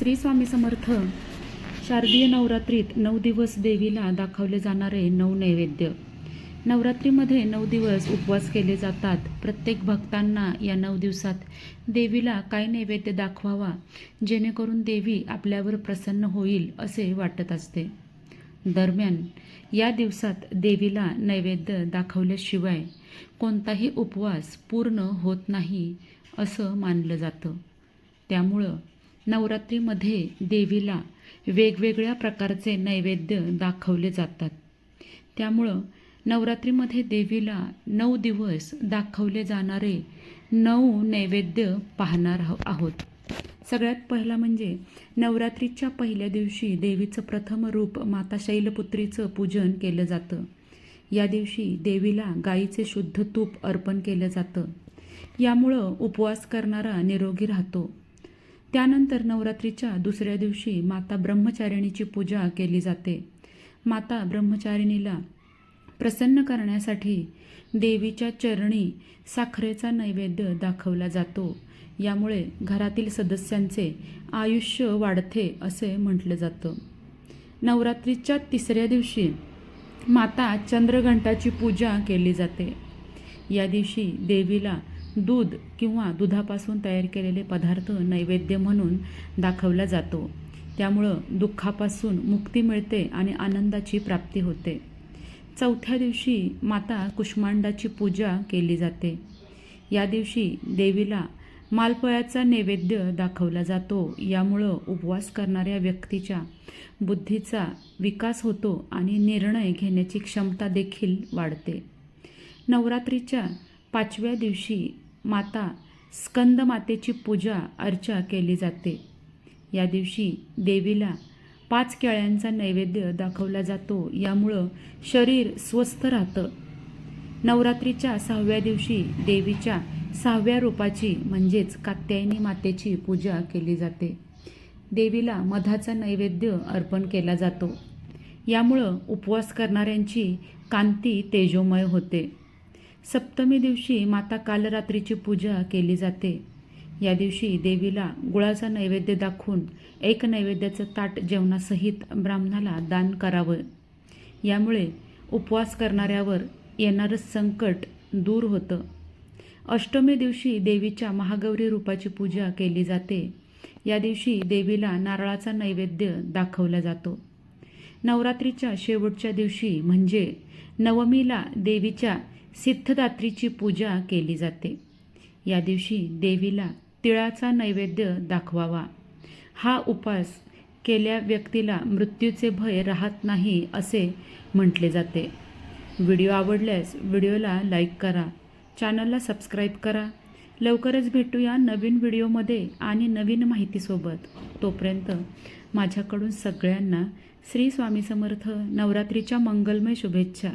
श्री स्वामी समर्थ. शारदीय नवरात्रीत नऊ दिवस देवीला दाखवले जाणारे नऊ नैवेद्य. नवरात्रीमध्ये नऊ दिवस उपवास केले जातात. प्रत्येक भक्तांना या नऊ दिवसात देवीला काय नैवेद्य दाखवावा जेणेकरून देवी आपल्यावर प्रसन्न होईल असे वाटत असते. दरम्यान या दिवसात देवीला नैवेद्य दाखवल्याशिवाय कोणताही उपवास पूर्ण होत नाही असं मानलं जातं. त्यामुळं नवरात्रीमध्ये देवीला वेगवेगळ्या प्रकारचे नैवेद्य दाखवले जातात. त्यामुळं नवरात्रीमध्ये देवीला नऊ दिवस दाखवले जाणारे नऊ नैवेद्य पाहणार आहो- आहोत. सगळ्यात पहिला म्हणजे नवरात्रीच्या पहिल्या दिवशी देवीचं प्रथम रूप माता शैलपुत्रीचं पूजन केलं जातं. या दिवशी देवीला गाईचे शुद्ध तूप अर्पण केलं जातं. यामुळं उपवास करणारा निरोगी राहतो. त्यानंतर नवरात्रीच्या दुसऱ्या दिवशी माता ब्रह्मचारिणीची पूजा केली जाते. माता ब्रह्मचारिणीला प्रसन्न करण्यासाठी देवीच्या चरणी साखरेचा नैवेद्य दाखवला जातो. यामुळे घरातील सदस्यांचे आयुष्य वाढते असे म्हटलं जातं. नवरात्रीच्या तिसऱ्या दिवशी माता चंद्रघंटाची पूजा केली जाते. या दिवशी देवीला दूध किंवा दुधापासून तयार केलेले पदार्थ नैवेद्य म्हणून दाखवला जातो. त्यामुळं दुःखापासून मुक्ती मिळते आणि आनंदाची प्राप्ती होते. चौथ्या दिवशी माता कुष्मांडाची पूजा केली जाते. या दिवशी देवीला मालपळ्याचा नैवेद्य दाखवला जातो. यामुळं उपवास करणाऱ्या व्यक्तीच्या बुद्धीचा विकास होतो आणि निर्णय घेण्याची क्षमता देखील वाढते. नवरात्रीच्या पाचव्या दिवशी माता स्कंदमातेची पूजा अर्चा केली जाते. या दिवशी देवीला पाच केळ्यांचा नैवेद्य दाखवला जातो. यामुळं शरीर स्वस्थ राहतं. नवरात्रीच्या सहाव्या दिवशी देवीच्या सहाव्या रूपाची म्हणजेच कात्यायनी मातेची पूजा केली जाते. देवीला मधाचा नैवेद्य अर्पण केला जातो. यामुळं उपवास करणाऱ्यांची कांती तेजोमय होते. सप्तमी दिवशी माता कालरात्रीची पूजा केली जाते. या दिवशी देवीला गुळाचा नैवेद्य दाखवून एक नैवेद्याचं ताट जेवणासहित ब्राह्मणाला दान करावं. यामुळे उपवास करणाऱ्यावर येणारं संकट दूर होतं. अष्टमी दिवशी देवीच्या महागौरी रूपाची पूजा केली जाते. या दिवशी देवीला नारळाचा नैवेद्य दाखवला जातो. नवरात्रीच्या शेवटच्या दिवशी म्हणजे नवमीला देवीच्या सिद्धदात्रीची पूजा केली जाते. या दिवशी देवीला तिळाचा नैवेद्य दाखवावा. हा उपास केल्या व्यक्तीला मृत्यूचे भय राहत नाही असे म्हटले जाते. व्हिडिओ आवडल्यास व्हिडिओला लाईक करा. चॅनलला सबस्क्राईब करा. लवकरच भेटूया नवीन व्हिडिओमध्ये आणि नवीन माहितीसोबत. तोपर्यंत माझ्याकडून सगळ्यांना श्री स्वामी समर्थ नवरात्रीच्या मंगलमय शुभेच्छा.